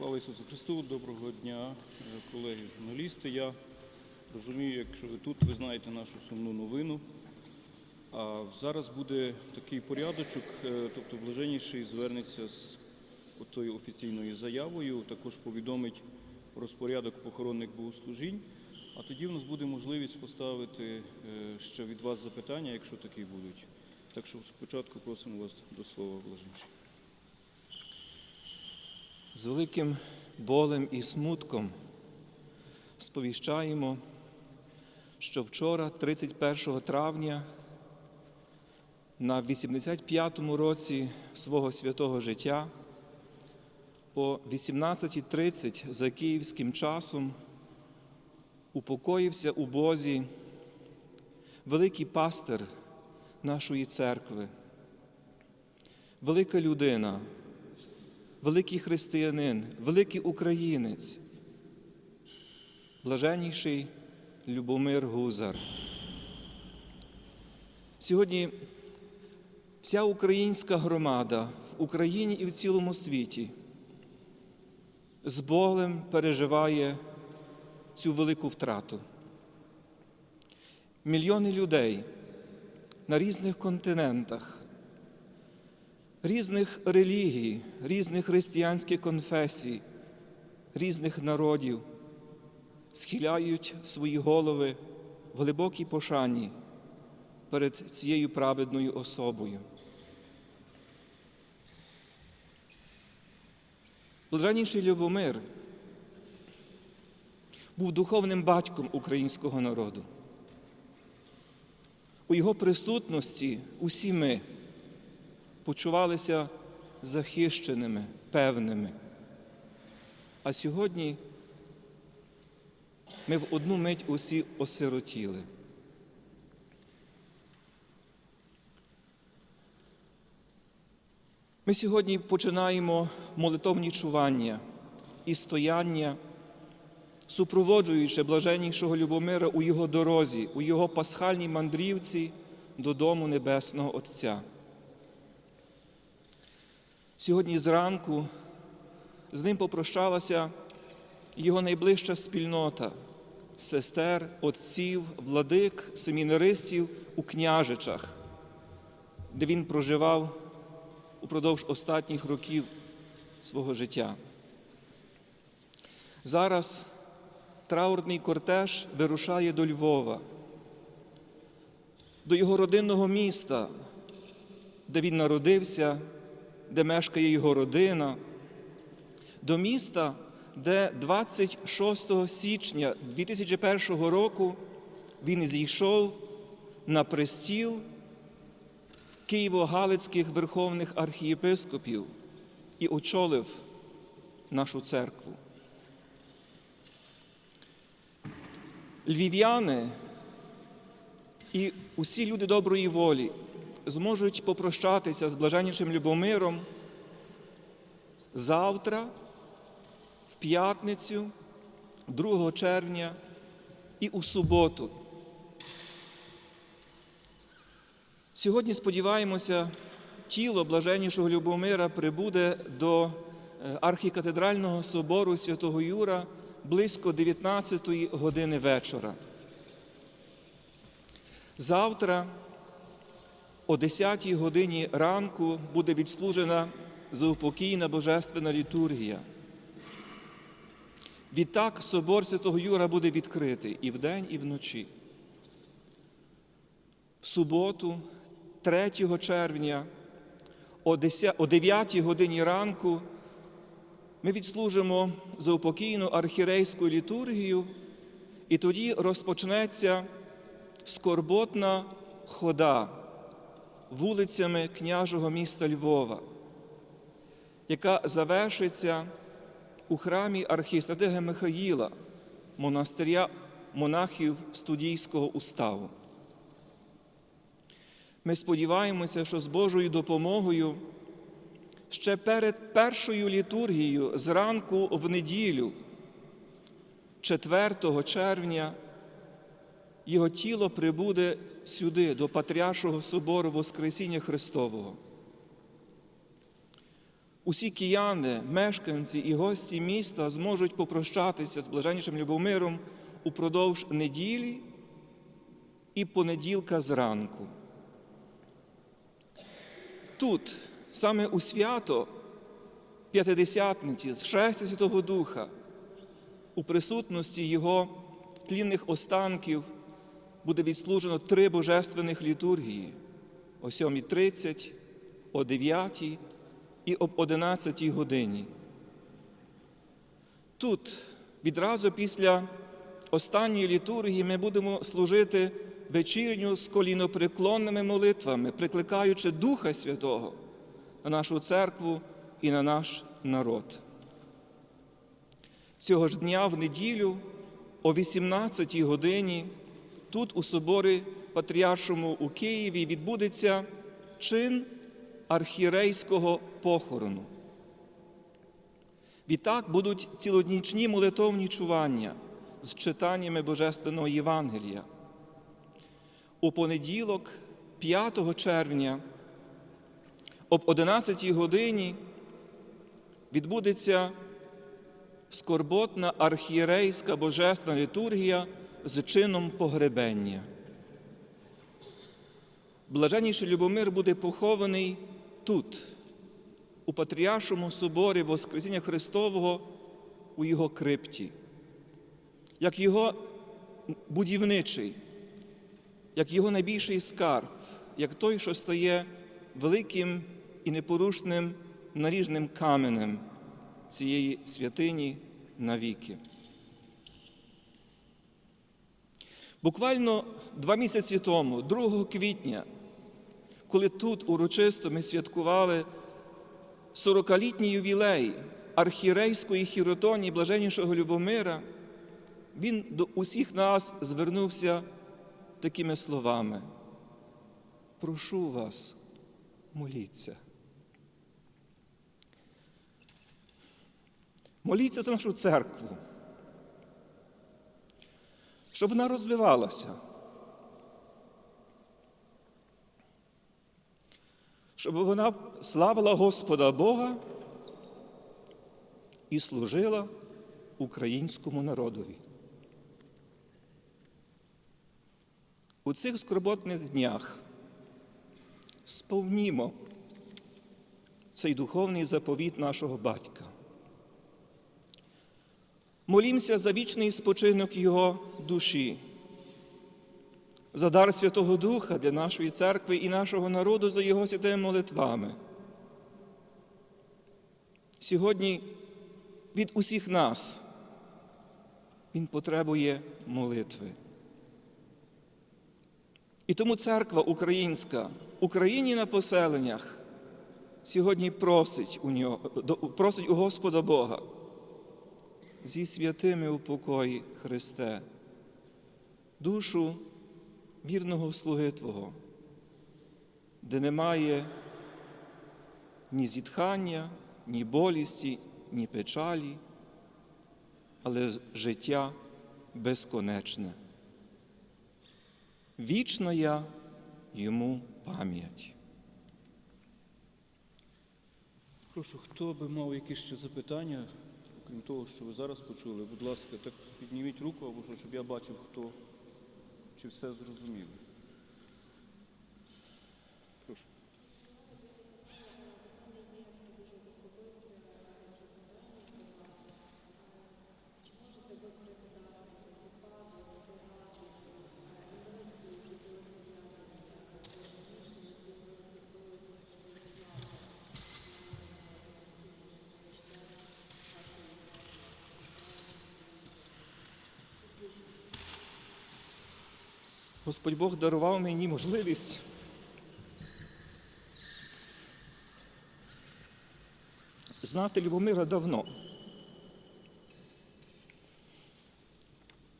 Слава Ісусу Христу! Доброго дня, е, колеги журналісти. Я розумію, якщо ви тут, ви знаєте нашу сумну новину. А зараз буде такий порядочок, е, тобто блаженніший звернеться з тою офіційною заявою, також повідомить розпорядок похоронних богослужінь. А тоді в нас буде можливість поставити е, ще від вас запитання, якщо такі будуть. Так що спочатку просимо вас до слова, блаженший. З великим болем і смутком сповіщаємо, що вчора, 31 травня, на 85-му році свого святого життя, о 18.30 за київським часом упокоївся у Бозі великий пастир нашої церкви, велика людина великий християнин, великий українець, блаженніший Любомир Гузар. Сьогодні вся українська громада в Україні і в цілому світі з болем переживає цю велику втрату. Мільйони людей на різних континентах різних релігій, різних християнських конфесій, різних народів схиляють свої голови в глибокій пошані перед цією праведною особою. Блаженніший Любомир був духовним батьком українського народу. У його присутності усі ми почувалися захищеними, певними. А сьогодні ми в одну мить усі осиротіли. Ми сьогодні починаємо молитовні чування і стояння, супроводжуючи блаженнішого Любомира у його дорозі, у його пасхальній мандрівці додому Небесного Отця. Сьогодні зранку з ним попрощалася його найближча спільнота сестер, отців, владик, семінаристів у княжичах, де він проживав упродовж останніх років свого життя. Зараз траурний кортеж вирушає до Львова, до його родинного міста, де він народився де мешкає його родина, до міста, де 26 січня 2001 року він зійшов на престіл Києво-Галицьких верховних архієпископів і очолив нашу церкву. Львів'яни і усі люди доброї волі зможуть попрощатися з блаженнішим Любомиром завтра, в п'ятницю, 2 червня і у суботу. Сьогодні сподіваємося, тіло блаженнішого Любомира прибуде до е, архікатедрального собору Святого Юра близько 19 години вечора. Завтра о 10 годині ранку буде відслужена заупокійна божественна літургія. Відтак собор Святого Юра буде відкритий і вдень, і вночі. В суботу, 3 червня, о 9 годині ранку ми відслужимо заупокійну архірейську літургію, і тоді розпочнеться скорботна хода вулицями княжого міста Львова, яка завершиться у храмі архістратига Михаїла, монастиря монахів студійського уставу. Ми сподіваємося, що з Божою допомогою ще перед першою літургією зранку в неділю, 4 червня, його тіло прибуде сюди, до Патріаршого собору Воскресіння Христового. усі кияни, мешканці і гості міста зможуть попрощатися з блаженнішим Любомиром упродовж неділі і понеділка зранку. Тут, саме у свято П'ятидесятниці з шестя Святого Духа, у присутності Його тлінних останків буде відслужено три божественних літургії о 7.30, о 9 і об 11 годині. Тут відразу після останньої літургії ми будемо служити вечірню з колінопреклонними молитвами, прикликаючи Духа Святого на нашу церкву і на наш народ. Цього ж дня в неділю о 18 годині тут у соборі Патріаршому у Києві відбудеться чин архірейського похорону. Відтак будуть цілоднічні молитовні чування з читаннями Божественного Євангелія. У понеділок, 5 червня, об 11 годині відбудеться скорботна архієрейська божественна літургія з чином погребення. Блаженніший Любомир буде похований тут, у Патріаршому соборі Воскресіння Христового у його крипті, як його будівничий, як його найбільший скарб, як той, що стає великим і непорушним наріжним каменем цієї святині навіки. Буквально два місяці тому, 2 квітня, коли тут урочисто ми святкували 40-літній ювілей архірейської хіротонії блаженнішого Любомира, він до усіх нас звернувся такими словами: Прошу вас, моліться. Моліться за нашу церкву, щоб вона розвивалася, щоб вона славила Господа Бога і служила українському народові. У цих скорботних днях сповнімо цей духовний заповіт нашого батька. Молімося за вічний спочинок Його душі, за дар Святого Духа для нашої церкви і нашого народу за Його святими молитвами. Сьогодні від усіх нас Він потребує молитви. І тому церква українська, Україні на поселеннях сьогодні просить у нього, просить у Господа Бога зі святими у покої Христе, душу вірного слуги Твого, де немає ні зітхання, ні болісті, ні печалі, але життя безконечне. Вічна я йому пам'ять. Прошу, хто би мав якісь ще запитання, окрім того, що ви зараз почули, будь ласка, так підніміть руку, або щоб я бачив, хто чи все зрозуміло. Господь Бог дарував мені можливість знати Любомира давно.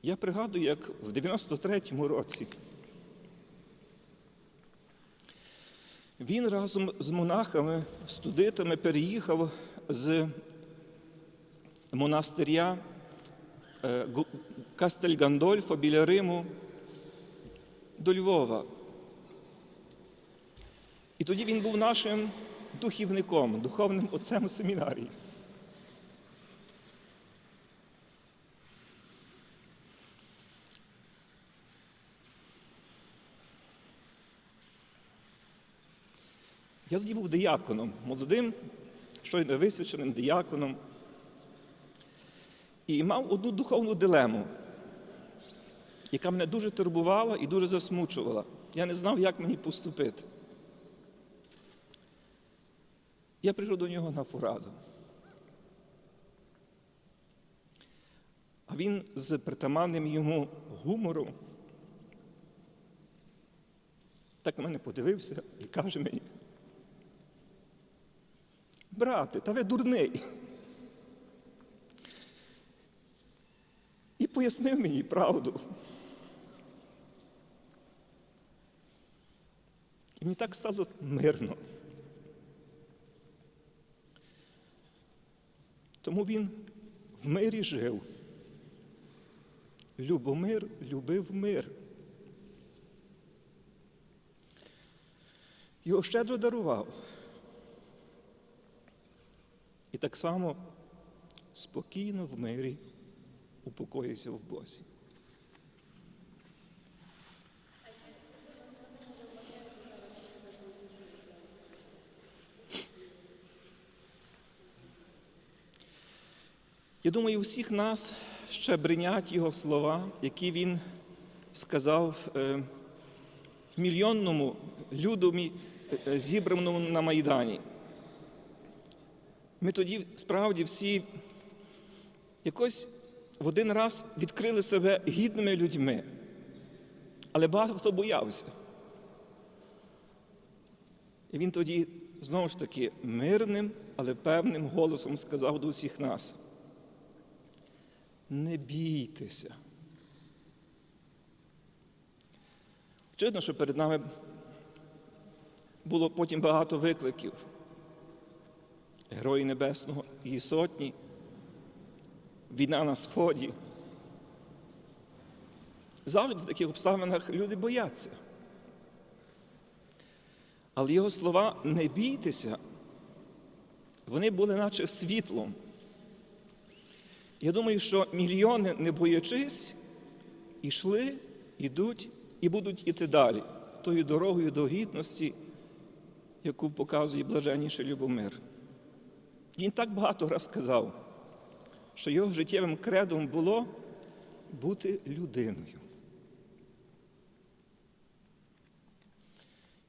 Я пригадую, як в 93-му році він разом з монахами, студитами переїхав з монастиря е, Кастель Гандольфо біля Риму до Львова. І тоді він був нашим духівником, духовним отцем у семінарії. Я тоді був дияконом, молодим, щойно висвяченим дияконом. І мав одну духовну дилему, яка мене дуже турбувала і дуже засмучувала. Я не знав, як мені поступити. Я прийшов до нього на пораду. А він з притаманним йому гумором так на мене подивився і каже мені, брате, та ви дурний. І пояснив мені правду. І мені так стало мирно. Тому він в мирі жив. Любомир любив мир. Його щедро дарував. І так само спокійно в мирі упокоївся в Бозі. Я думаю, всіх нас ще бринять його слова, які він сказав е, мільйонному людові, е, зібраному на Майдані. Ми тоді справді всі якось в один раз відкрили себе гідними людьми, але багато хто боявся. І він тоді знову ж таки мирним, але певним голосом сказав до всіх нас. Не бійтеся. Очевидно, що перед нами було потім багато викликів. Герої Небесного і сотні, війна на Сході. Завжди в таких обставинах люди бояться. Але його слова не бійтеся, вони були наче світлом. Я думаю, що мільйони, не боячись, ішли, ідуть і будуть іти далі тою дорогою до гідності, яку показує блаженніший Любомир. Він так багато раз сказав, що його життєвим кредом було бути людиною.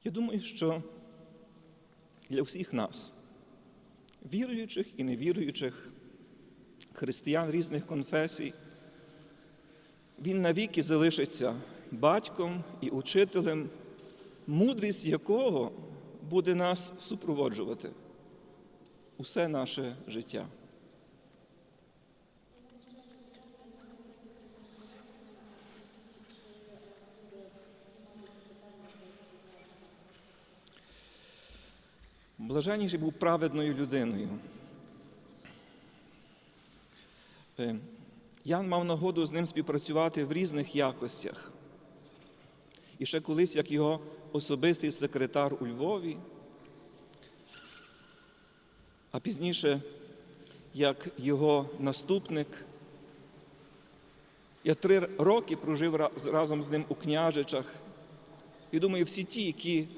Я думаю, що для всіх нас, віруючих і невіруючих, християн різних конфесій, він навіки залишиться батьком і учителем, мудрість якого буде нас супроводжувати усе наше життя. Блаженніший був праведною людиною. Е, Ян мав нагоду з ним співпрацювати в різних якостях. І ще колись, як його особистий секретар у Львові, а пізніше, як його наступник, я три роки прожив разом з ним у княжичах. І думаю, всі ті, які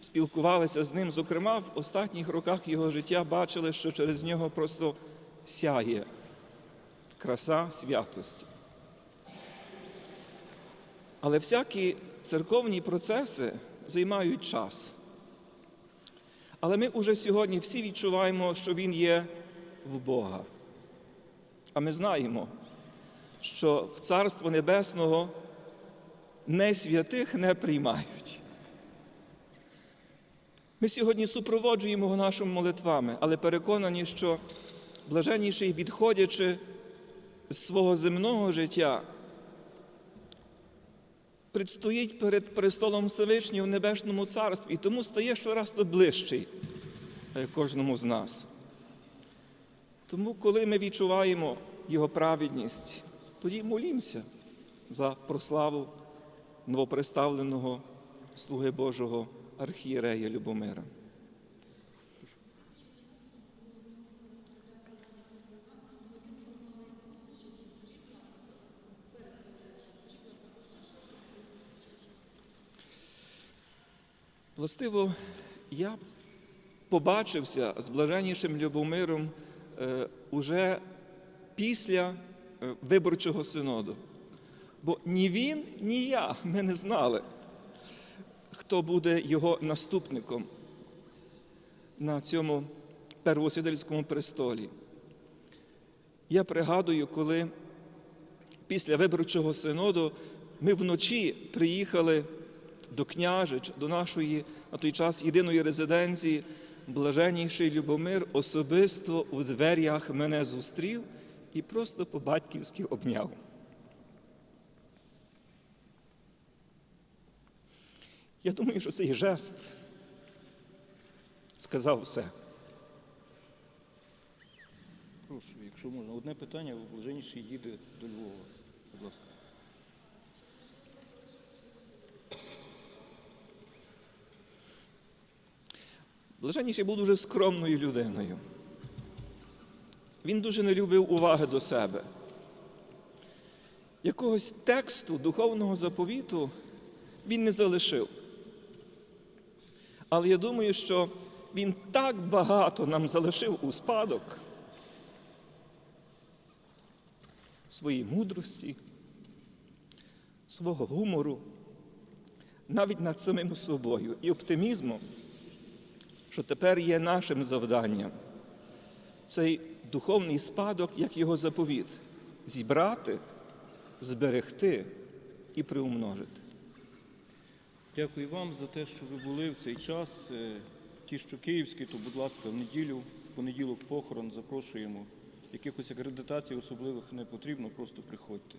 спілкувалися з ним, зокрема, в останніх роках його життя бачили, що через нього просто сяє краса святості. Але всякі церковні процеси займають час. Але ми уже сьогодні всі відчуваємо, що Він є в Бога. А ми знаємо, що в Царство Небесного не святих не приймають. Ми сьогодні супроводжуємо його нашими молитвами, але переконані, що блаженніший, відходячи з свого земного життя, предстоїть перед престолом Всевишнього в Небесному Царстві і тому стає щораз то ближчий кожному з нас. Тому, коли ми відчуваємо Його праведність, тоді молімося за прославу новоприставленого слуги Божого архієрея Любомира. Властиво, я побачився з блаженнішим Любомиром е, уже після е, виборчого синоду. Бо ні він, ні я ми не знали, хто буде його наступником на цьому первосвідельському престолі. Я пригадую, коли після виборчого синоду ми вночі приїхали до княжич, до нашої на той час єдиної резиденції, блаженніший Любомир особисто у дверях мене зустрів і просто по-батьківськи обняв. Я думаю, що цей жест сказав все. Прошу, якщо можна, одне питання, блаженніший їде до Львова. Будь ласка. Блаженніший був дуже скромною людиною. Він дуже не любив уваги до себе. Якогось тексту духовного заповіту він не залишив. Але я думаю, що він так багато нам залишив у спадок своєї мудрості, свого гумору, навіть над самим собою і оптимізмом, що тепер є нашим завданням цей духовний спадок, як його заповіт, зібрати, зберегти і приумножити. Дякую вам за те, що ви були в цей час. Е, Ті, що київські, то, будь ласка, в неділю, в понеділок похорон запрошуємо. Якихось акредитацій особливих не потрібно, просто приходьте.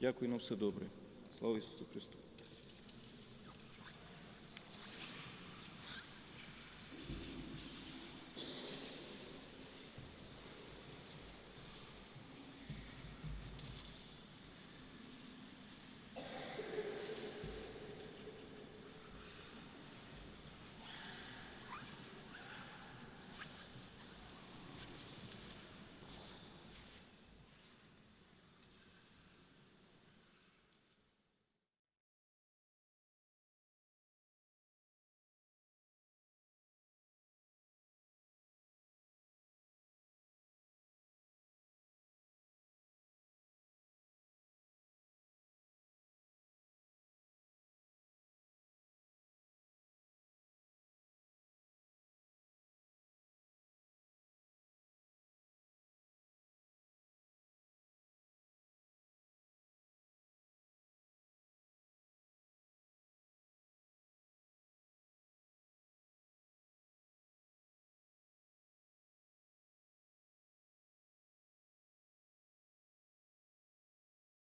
Дякую на все добре. Слава Ісусу Христу!